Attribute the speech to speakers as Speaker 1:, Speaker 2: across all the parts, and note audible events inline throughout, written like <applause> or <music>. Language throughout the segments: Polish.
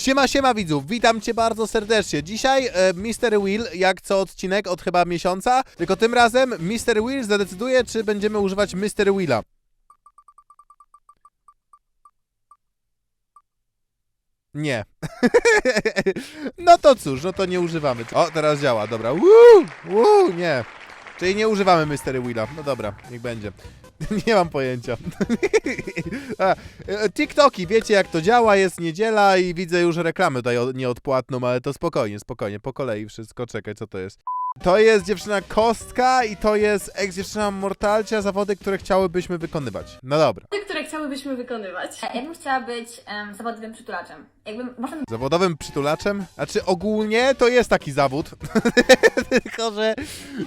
Speaker 1: Siema, siema widzów, witam cię bardzo serdecznie. Dzisiaj e, Mr. Will, jak co odcinek od chyba miesiąca, tylko tym razem Mr. Will zadecyduje, czy będziemy używać Mr. Willa. Nie. <laughs> no to cóż, no to nie używamy. O, teraz działa, dobra. Woo! Woo! Nie. Czyli nie używamy Mystery Willa. No dobra, niech będzie. <laughs> nie mam pojęcia. <laughs> A, e, TikToki, wiecie jak to działa, jest niedziela i widzę już reklamę tutaj nieodpłatną, ale to spokojnie, spokojnie, po kolei wszystko, czekaj, co to jest. To jest dziewczyna Kostka i to jest ex-dziewczyna Mortalcia, zawody, które chciałybyśmy wykonywać. No dobra.
Speaker 2: Te, które chciałybyśmy wykonywać.
Speaker 3: Ja bym chciała być em, zawodowym przytulaczem. Jakbym, można
Speaker 1: Zawodowym przytulaczem? Znaczy ogólnie to jest taki zawód, <laughs> tylko, że,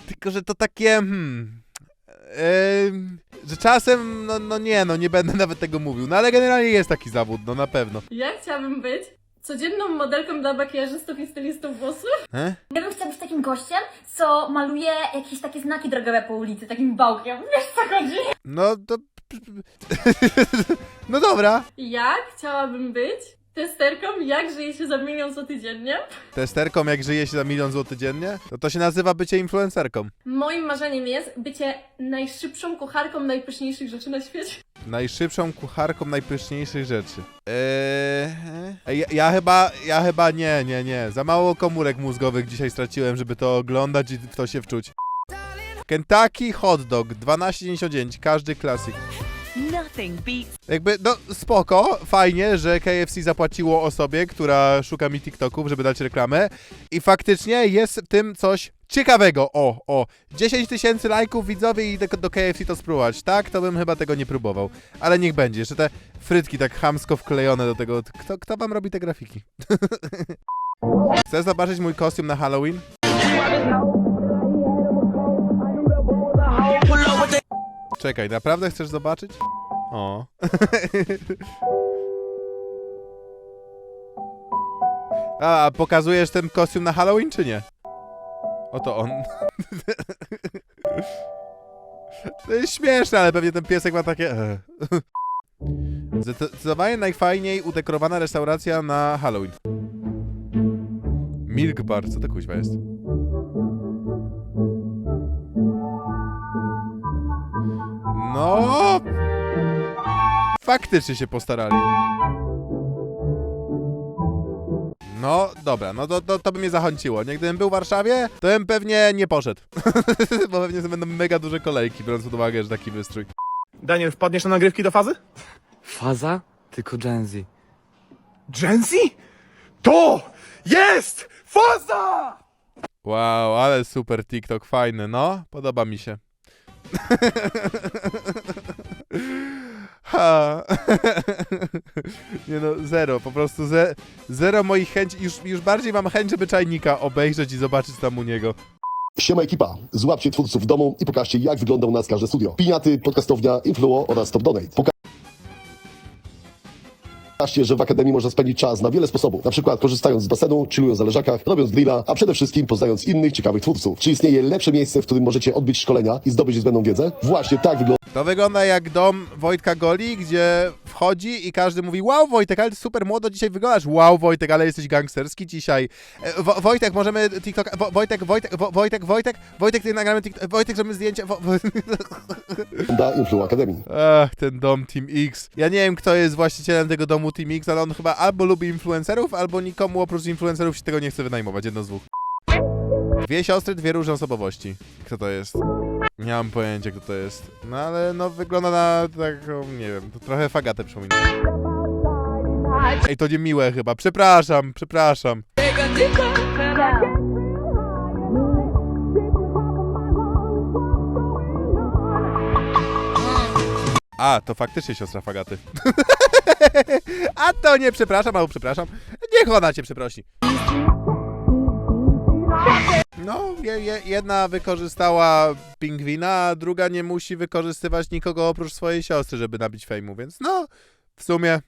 Speaker 1: tylko że to takie, hmm, em, że czasem, no, no nie, no nie będę <laughs> nawet tego mówił, no ale generalnie jest taki zawód, no na pewno.
Speaker 2: Ja chciałabym być codzienną modelką dla makijażystów i stylistów włosów.
Speaker 1: E?
Speaker 3: Ja bym chciała być takim gościem, co maluje jakieś takie znaki drogowe po ulicy, takim bałkiem. Wiesz co chodzi?
Speaker 1: No to... <laughs> No dobra.
Speaker 2: Ja chciałabym być testerką, jak żyje się za milion złotych dziennie.
Speaker 1: Testerką jak żyje się za milion złotych dziennie? To to się nazywa bycie influencerką.
Speaker 2: Moim marzeniem jest bycie najszybszą kucharką najpyszniejszych rzeczy na świecie.
Speaker 1: Najszybszą kucharką najpyszniejszych rzeczy. Eee, ja, ja chyba, ja chyba nie, nie, nie. Za mało komórek mózgowych dzisiaj straciłem, żeby to oglądać i w to się wczuć. Kentucky Hot Dog 12,99, każdy klasyk. Jakby, no spoko, fajnie, że KFC zapłaciło osobie, która szuka mi TikToków, żeby dać reklamę i faktycznie jest w tym coś ciekawego. O, o, 10 tysięcy lajków widzowie i do, do KFC to spróbować. Tak, to bym chyba tego nie próbował. Ale niech będzie, jeszcze te frytki tak chamsko wklejone do tego. Kto, kto wam robi te grafiki? <laughs> Chcesz zobaczyć mój kostium na Halloween? Czekaj, naprawdę chcesz zobaczyć? O. A, pokazujesz ten kostium na Halloween, czy nie? Oto on. To jest śmieszne, ale pewnie ten piesek ma takie... e. Zdecydowanie najfajniej udekorowana restauracja na Halloween. Milk Bar, co to kuźwa jest? No... Faktycznie się postarali. No, dobra, no to, to, to by mnie zachęciło. Nie, gdybym był w Warszawie, to bym pewnie nie poszedł. <laughs> Bo pewnie będą mega duże kolejki, biorąc pod uwagę, że taki wystrój.
Speaker 4: Daniel, wpadniesz na nagrywki do fazy?
Speaker 5: Faza? Tylko Gen Z.
Speaker 4: Gen Z? To jest faza!
Speaker 1: Wow, ale super TikTok, fajny, no. Podoba mi się. <laughs> <laughs> Nie no, zero, po prostu ze, zero moich chęci. Już, już bardziej mam chęć, żeby czajnika obejrzeć i zobaczyć tam u niego.
Speaker 6: Siema ekipa, złapcie twórców w domu i pokażcie jak wygląda u nas każde studio. Piniaty, podcastownia, Influo oraz Top Donate. Pokażcie, że w Akademii można spędzić czas na wiele sposobów. Na przykład korzystając z basenu, chillując na leżakach, robiąc grilla, a przede wszystkim poznając innych ciekawych twórców. Czy istnieje lepsze miejsce, w którym możecie odbyć szkolenia i zdobyć zbędną wiedzę? Właśnie tak wygląda
Speaker 1: To wygląda jak dom Wojtka Goli, gdzie wchodzi i każdy mówi Wow Wojtek, ale ty super młodo dzisiaj wyglądasz. Wow Wojtek, ale jesteś gangsterski dzisiaj. E, Wo Wojtek, możemy TikTok... Wo Wojtek, Wojtek, Wo Wojtek, Wojtek, Wojtek, ty nagramy TikTok... Wojtek, zrobimy zdjęcie... Wo Wo <laughs>
Speaker 6: Influo Akademii.
Speaker 1: Ach, ten dom Team X. Ja nie wiem, kto jest właścicielem tego domu Team X, ale on chyba albo lubi influencerów, albo nikomu oprócz influencerów się tego nie chce wynajmować. Jedno z dwóch. Dwie siostry, dwie różne osobowości. Kto to jest? Nie mam pojęcia, kto to jest. No ale no wygląda na taką, nie wiem, to trochę fagatę przypomina. Ej, to niemiłe chyba. Przepraszam, przepraszam. A, to faktycznie siostra Fagaty. <laughs> A to nie przepraszam, albo przepraszam. Niech ona cię przeprosi. No, je, je, jedna wykorzystała pingwina, a druga nie musi wykorzystywać nikogo oprócz swojej siostry, żeby nabić fejmu, więc no, w sumie.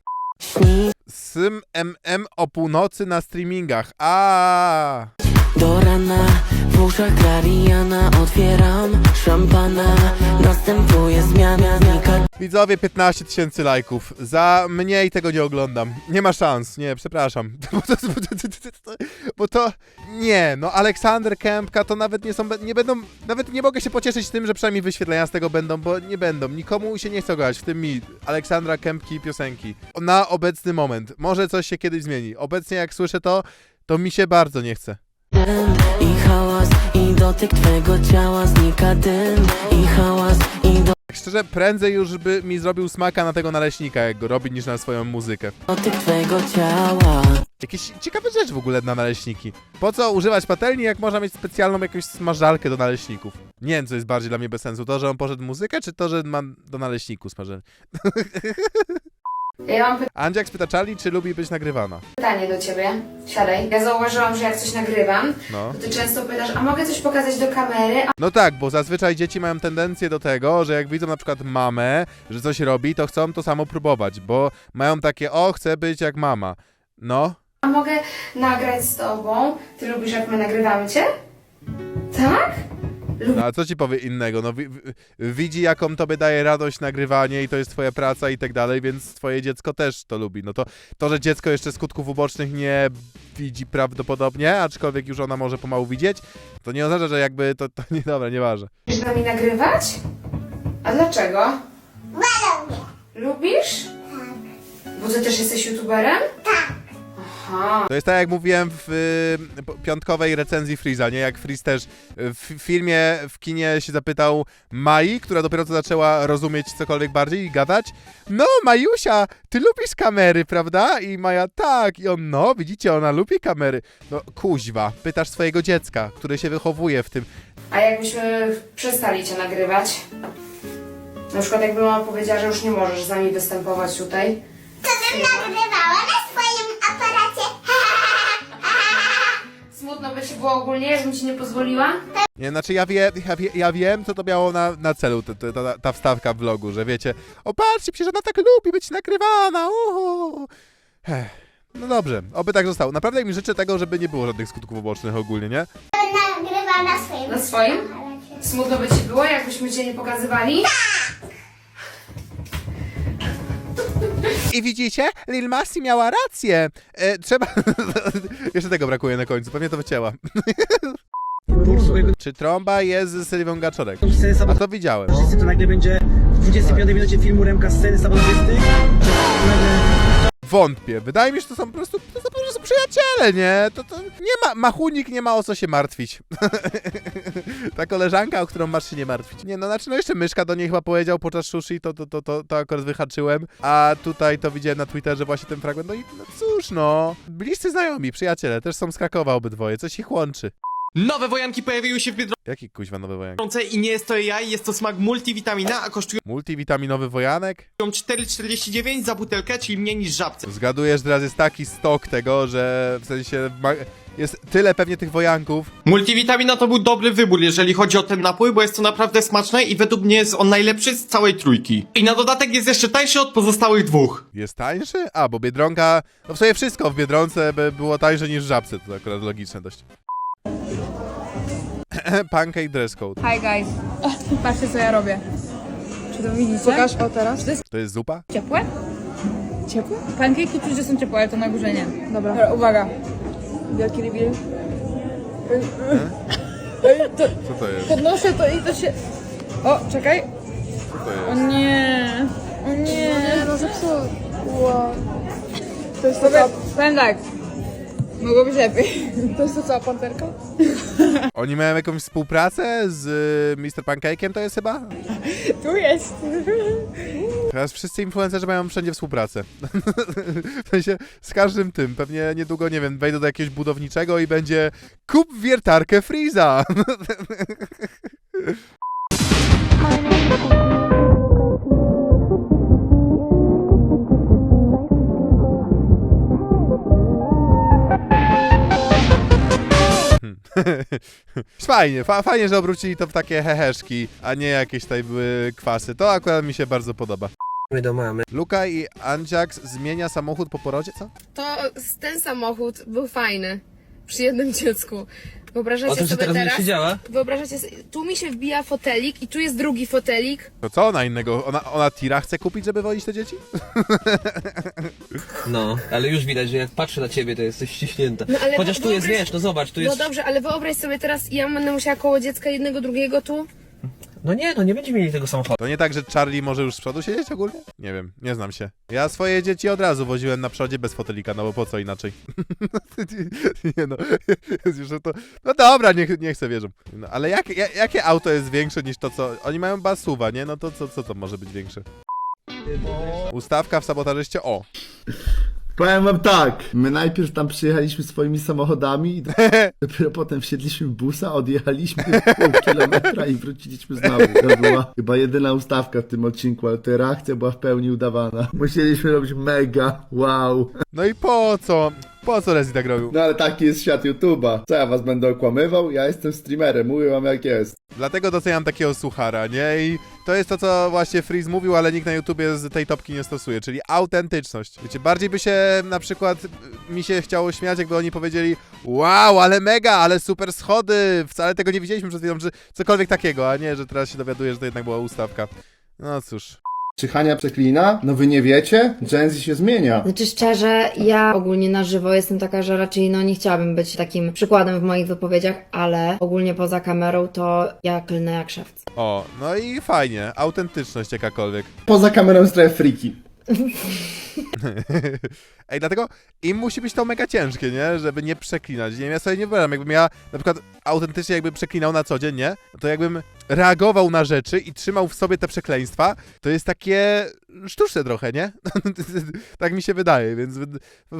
Speaker 1: Sym MM o północy na streamingach. A.
Speaker 7: Do rana W uszach Klariana otwieram szampana Następuje zmiana, znika
Speaker 1: Widzowie, 15 tysięcy lajków. Za mniej tego nie oglądam. Nie ma szans. Nie, przepraszam. <laughs> Bo to, bo to, bo to nie, no Aleksander Kępka to nawet nie są, nie będą, nawet nie mogę się pocieszyć tym, że przynajmniej wyświetlenia z tego będą, bo nie będą. Nikomu się nie chce oglądać, w tym mi, Aleksandra Kępki piosenki. Na obecny moment. Może coś się kiedyś zmieni. Obecnie jak słyszę to, to mi się bardzo nie chce.
Speaker 7: Dym i hałas I dotyk twego ciała znika dym i hałas I
Speaker 1: Tak szczerze, prędzej już by mi zrobił smaka na tego naleśnika, jak go robi, niż na swoją muzykę.
Speaker 7: dotyk twego ciała
Speaker 1: Jakieś ciekawe rzecz w ogóle na naleśniki. Po co używać patelni, jak można mieć specjalną jakąś smażalkę do naleśników? Nie wiem, co jest bardziej dla mnie bez sensu. To, że on poszedł muzykę, czy to, że ma do naleśniku smażenie? <laughs>
Speaker 8: Ja mam
Speaker 1: Andziak spyta Charlie, czy lubi być nagrywana.
Speaker 8: pytanie do ciebie. Siadaj. Ja zauważyłam, że jak coś nagrywam,
Speaker 1: No.
Speaker 8: to ty często pytasz, a mogę coś pokazać do kamery? A
Speaker 1: No tak, bo zazwyczaj dzieci mają tendencję do tego, że jak widzą na przykład mamę, że coś robi, to chcą to samo próbować, bo mają takie, o, chcę być jak mama. No,
Speaker 8: A mogę nagrać z tobą? Ty lubisz, jak my nagrywamy cię? Tak?
Speaker 1: No, a co ci powie innego? No, wi- wi- widzi, jaką tobie daje radość nagrywanie i to jest twoja praca i tak dalej, więc twoje dziecko też to lubi. No to, to że dziecko jeszcze skutków ubocznych nie widzi prawdopodobnie, aczkolwiek już ona może pomału widzieć, to nie oznacza, że jakby to, to nie, dobra, nieważne.
Speaker 8: Lubisz z nami nagrywać? A dlaczego? Lubisz? Tak. Bo ty też jesteś youtuberem? Tak. Aha.
Speaker 1: To jest tak, jak mówiłem w y, piątkowej recenzji Freeza, nie? Jak Freeze też y, w filmie, w kinie się zapytał Mai, która dopiero co zaczęła rozumieć cokolwiek bardziej i gadać. No, Majusia, ty lubisz kamery, prawda? I Maja, tak. I on, no, widzicie, ona lubi kamery. No, kuźwa, pytasz swojego dziecka, które się wychowuje w tym.
Speaker 8: A jakbyśmy przestali cię nagrywać? Na przykład jakby mama powiedziała, że już nie możesz z nami występować tutaj. To bym nagrywała na Smutno by ci było ogólnie, jakbym ci nie pozwoliła?
Speaker 1: Nie, znaczy ja, wie, ja, wie, ja wiem, co to miało na, na celu, ta, ta, ta, ta wstawka w vlogu, że wiecie, o patrzcie, przecież ona tak lubi być nagrywana, uhu. Ech. No dobrze, oby tak zostało. Naprawdę mi życzę tego, żeby nie było żadnych skutków ubocznych ogólnie, nie?
Speaker 8: Na swoim? Smutno by ci było, jakbyśmy cię nie pokazywali?
Speaker 1: I widzicie, Lil Masi miała rację. E, trzeba... <laughs> Jeszcze tego brakuje na końcu, pewnie to wycięła. Czy trąba jest z Sylwią Gaczorek? A to widziałem.
Speaker 9: to nagle będzie w 25 minucie filmu Remka sceny samochodzisty.
Speaker 1: Wątpię. Wydaje mi się, że to są po prostu, są przyjaciele, nie? To, to nie ma, machunik nie ma o co się martwić. <laughs> Ta koleżanka, o którą masz się nie martwić. Nie, no znaczy, no jeszcze Myszka do niej chyba powiedział podczas sushi, to, to, to, to, to akurat wyhaczyłem. A tutaj to widziałem na Twitterze właśnie ten fragment. No i no cóż, no. Bliscy znajomi, przyjaciele, też są z Krakowa obydwoje, coś ich łączy.
Speaker 10: Nowe wojanki pojawiły się w
Speaker 1: Jaki kuźwa nowy wojanek?
Speaker 10: Biedronce i nie jest to AI, jest to smak multivitamina, a kosztują
Speaker 1: Multivitaminowy wojanek?
Speaker 10: 4,49 za butelkę, czyli mniej niż żabce.
Speaker 1: Zgaduję, że teraz jest taki stok tego, że w sensie ma- jest tyle pewnie tych wojanków,
Speaker 10: Multivitamina to był dobry wybór, jeżeli chodzi o ten napój, bo jest to naprawdę smaczne i według mnie jest on najlepszy z całej trójki. I na dodatek jest jeszcze tańszy od pozostałych dwóch.
Speaker 1: Jest tańszy? A, bo Biedronka... No w sumie wszystko w Biedronce by było tańsze niż w Żabce, to akurat logiczne dość. <clears throat> Pancake dress code.
Speaker 2: Hi guys. <laughs> Patrzcie co ja robię. Czy to widzicie? Pokaż, o teraz. To jest
Speaker 1: To jest zupa?
Speaker 2: ciepłe? Ciepłe? Pankejki czuć, że są ciepłe, ale to na górze nie. Dobra. Dobra uwaga. Wielki reveal. <laughs>
Speaker 1: Co to jest?
Speaker 2: Podnoszę to i to się... O, czekaj.
Speaker 1: Co to
Speaker 2: O
Speaker 1: jest?
Speaker 2: nie. O nie. No zepsuło. Wow. To jest to co... Powiem tak. Mogło być lepiej. To jest to co, panterka?
Speaker 1: Oni mają jakąś współpracę z y, Mr. Pancake'iem to jest chyba?
Speaker 2: Tu jest.
Speaker 1: Teraz wszyscy influencerzy mają wszędzie współpracę. <laughs> w sensie z każdym tym. Pewnie niedługo, nie wiem, wejdą do jakiegoś budowniczego i będzie kup wiertarkę Freeza. <laughs> <laughs> Fajnie, fa fajnie, że obrócili to w takie heheszki, a nie jakieś tutaj były kwasy. To akurat mi się bardzo podoba.
Speaker 9: do mamy.
Speaker 1: Luka i Anjax zmienia samochód po porodzie, co?
Speaker 8: To ten samochód był fajny. Przy jednym dziecku. Wyobrażacie
Speaker 9: O tym, że
Speaker 8: sobie
Speaker 9: teraz
Speaker 8: teraz...
Speaker 9: siedziała?
Speaker 8: Wyobrażacie sobie, tu mi się wbija fotelik i tu jest drugi fotelik.
Speaker 1: To co ona innego? Ona, ona tira chce kupić, żeby wozić te dzieci?
Speaker 9: No, ale już widać, że jak patrzę na ciebie, to jesteś ściśnięta.
Speaker 8: No, ale
Speaker 9: Chociaż tu jest,
Speaker 8: wyobraź-
Speaker 9: wiesz, no zobacz, tu
Speaker 8: No
Speaker 9: jest...
Speaker 8: dobrze, ale wyobraź sobie teraz, ja będę musiała koło dziecka jednego, drugiego tu.
Speaker 9: No nie, no nie będziemy mieli tego samochodu.
Speaker 1: To nie tak, że Charlie może już z przodu siedzieć ogólnie? Nie wiem, nie znam się. Ja swoje dzieci od razu woziłem na przodzie bez fotelika, no bo po co inaczej? <laughs> nie no, już to... No dobra, niech, nie chcę wierzą. No, ale jakie, ja- jakie auto jest większe niż to, co... Oni mają basuwa, nie? No to co, co to może być większe? Ustawka w sabotażyście, o!
Speaker 4: Powiem wam tak, my najpierw tam przyjechaliśmy swoimi samochodami i <laughs> dopiero potem wsiedliśmy w busa, odjechaliśmy pół kilometra i wróciliśmy znowu. To była chyba jedyna ustawka w tym odcinku, ale ta reakcja była w pełni udawana. Musieliśmy robić mega, wow.
Speaker 1: No i po co? Po co Rezi tak robił?
Speaker 4: No ale taki jest świat YouTube'a. Co ja was będę okłamywał? Ja jestem streamerem, mówię wam jak jest.
Speaker 1: Dlatego doceniam takiego suchara, nie? I to jest to, co właśnie Freeze mówił, ale nikt na YouTubie z tej topki nie stosuje, czyli autentyczność. Wiecie, bardziej by się na przykład y, mi się chciało śmiać, jakby oni powiedzieli wow, ale mega, ale super schody, wcale tego nie widzieliśmy przed chwilą, czy cokolwiek takiego, a nie, że teraz się dowiaduję, że to jednak była ustawka. No cóż.
Speaker 4: Czy Hania przeklina? No wy nie wiecie? Gen Z się zmienia.
Speaker 8: Znaczy szczerze, ja ogólnie na żywo jestem taka, że raczej no nie chciałabym być takim przykładem w moich wypowiedziach, ale ogólnie poza kamerą to ja klnę jak szewc.
Speaker 1: O, no i fajnie, autentyczność jakakolwiek. <laughs>
Speaker 4: Poza kamerą trochę freaky. <laughs>
Speaker 1: Ej, dlatego im musi być to mega ciężkie, nie? Żeby nie przeklinać. Nie wiem, ja sobie nie wyobrażam, jakbym ja na przykład autentycznie jakbym przeklinał na co dzień, nie? To jakbym reagował na rzeczy i trzymał w sobie te przekleństwa, to jest takie sztuczne trochę, nie? <laughs> tak mi się wydaje, więc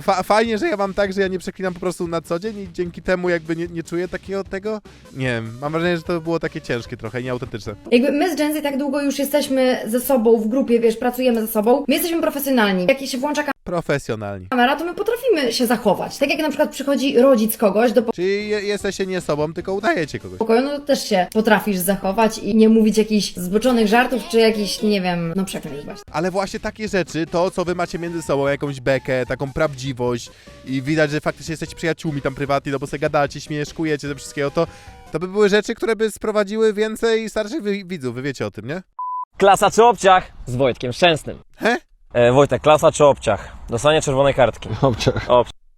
Speaker 1: fa fajnie, że ja mam tak, że ja nie przeklinam po prostu na co dzień i dzięki temu jakby nie, nie czuję takiego tego. Nie wiem, mam wrażenie, że to było takie ciężkie trochę nieautentyczne.
Speaker 8: Jakby my z Gen Z tak długo już jesteśmy ze sobą w grupie, wiesz, pracujemy ze sobą, my jesteśmy profesjonalni. Jak się włącza
Speaker 1: Profesjonalni.
Speaker 8: kamera, to my potrafimy się zachować. Tak jak na przykład przychodzi rodzic kogoś do
Speaker 1: Czyli je- jesteście nie sobą, tylko udajecie kogoś.
Speaker 8: pokoju, no to też się potrafisz zachować i nie mówić jakichś zboczonych żartów, czy jakichś, nie wiem, no przekleństw właśnie.
Speaker 1: Ale właśnie takie rzeczy, to co wy macie między sobą, jakąś bekę, taką prawdziwość i widać, że faktycznie jesteście przyjaciółmi tam prywatnie, no bo sobie gadacie, śmieszkujecie ze wszystkiego, to, to by były rzeczy, które by sprowadziły więcej starszych wi- widzów, wy wiecie o tym, nie?
Speaker 9: Klasa czy obciach? Z Wojtkiem Szczęsnym.
Speaker 1: He?
Speaker 9: E, Wojtek, klasa czy obciach? Dostanie czerwonej kartki. <laughs>
Speaker 4: Obciach.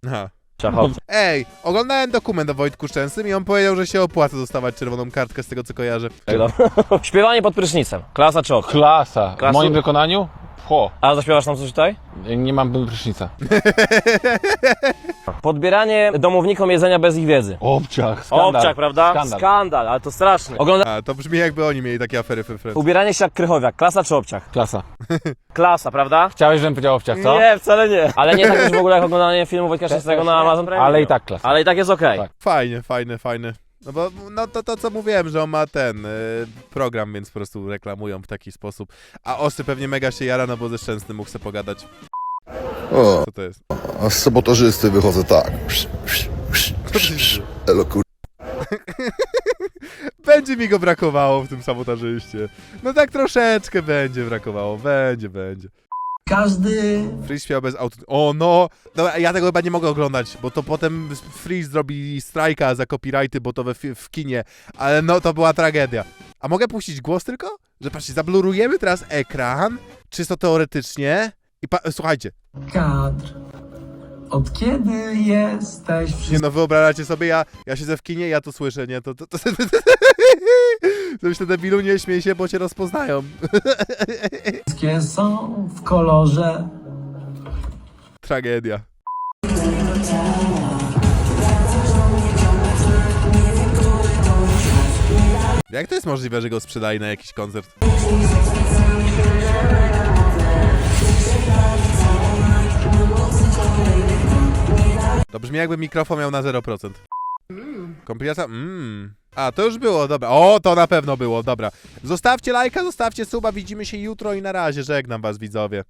Speaker 1: Aha.
Speaker 9: Obciach, obciach.
Speaker 1: Ej, oglądałem dokument o Wojtku Szczęsnym i on powiedział, że się opłaca dostawać czerwoną kartkę z tego co kojarzę. <laughs>
Speaker 9: Śpiewanie pod prysznicem. Klasa czy obciach?
Speaker 5: Klasa.
Speaker 9: Klasa-
Speaker 5: W moim wykonaniu? Ho,
Speaker 9: A zaśpiewasz nam coś tutaj?
Speaker 5: nie mam prysznica. <laughs>
Speaker 9: Podbieranie domownikom jedzenia bez ich wiedzy.
Speaker 5: Obciach, skandal.
Speaker 9: Obciach, prawda?
Speaker 5: Skandal.
Speaker 9: Skandal, ale to straszne. Ogląda...
Speaker 1: A, to brzmi jakby oni mieli takie afery fy
Speaker 9: Ubieranie się jak krychowiak. Klasa czy obciach?
Speaker 5: Klasa. <laughs>
Speaker 9: Klasa, prawda?
Speaker 5: Chciałeś, żebym powiedział obciach, co?
Speaker 9: Nie, wcale nie. Ale nie tak już w ogóle jak oglądanie filmu Wojtka Szczęsnego na Amazon Prime.
Speaker 5: Ale i tak klasa.
Speaker 9: Ale i tak jest okej.
Speaker 5: Tak.
Speaker 1: Fajnie, fajne, fajne. No bo no to, to co mówiłem, że on ma ten y, program, więc po prostu reklamują w taki sposób. A Ostry pewnie mega się jara, no bo ze Szczęsnym mógł sobie pogadać.
Speaker 6: O,
Speaker 1: Co to jest?
Speaker 6: a z sabotażysty wychodzę tak. Elo kur... <laughs>
Speaker 1: Będzie mi go brakowało w tym sabotażyście. No tak troszeczkę będzie brakowało. Będzie, będzie.
Speaker 9: Każdy...
Speaker 1: Freeze śpiewał bez auto... O no! Dobra, ja tego chyba nie mogę oglądać, bo to potem Freeze zrobi strajka za copyrighty, bo to we, w kinie. Ale no, to była tragedia. A mogę puścić głos tylko? Że patrzcie, zablurujemy teraz ekran, czysto teoretycznie. I słuchajcie,
Speaker 9: Kadr. Od kiedy jesteś
Speaker 1: nie no, wyobrażacie sobie, ja, ja siedzę w kinie, ja to słyszę, nie? To, to, to, <laughs> myślę, debilu, nie śmiej się, bo cię rozpoznają.
Speaker 9: wszystkie są w kolorze
Speaker 1: Tragedia. Jak to jest możliwe, że go sprzedali na jakiś koncert? To brzmi jakby mikrofon miał na 0%. Kompilacja? Mmm. A, to już było, dobra. O, to na pewno było, dobra. Zostawcie lajka, zostawcie suba, widzimy się jutro i na razie. Żegnam was, widzowie.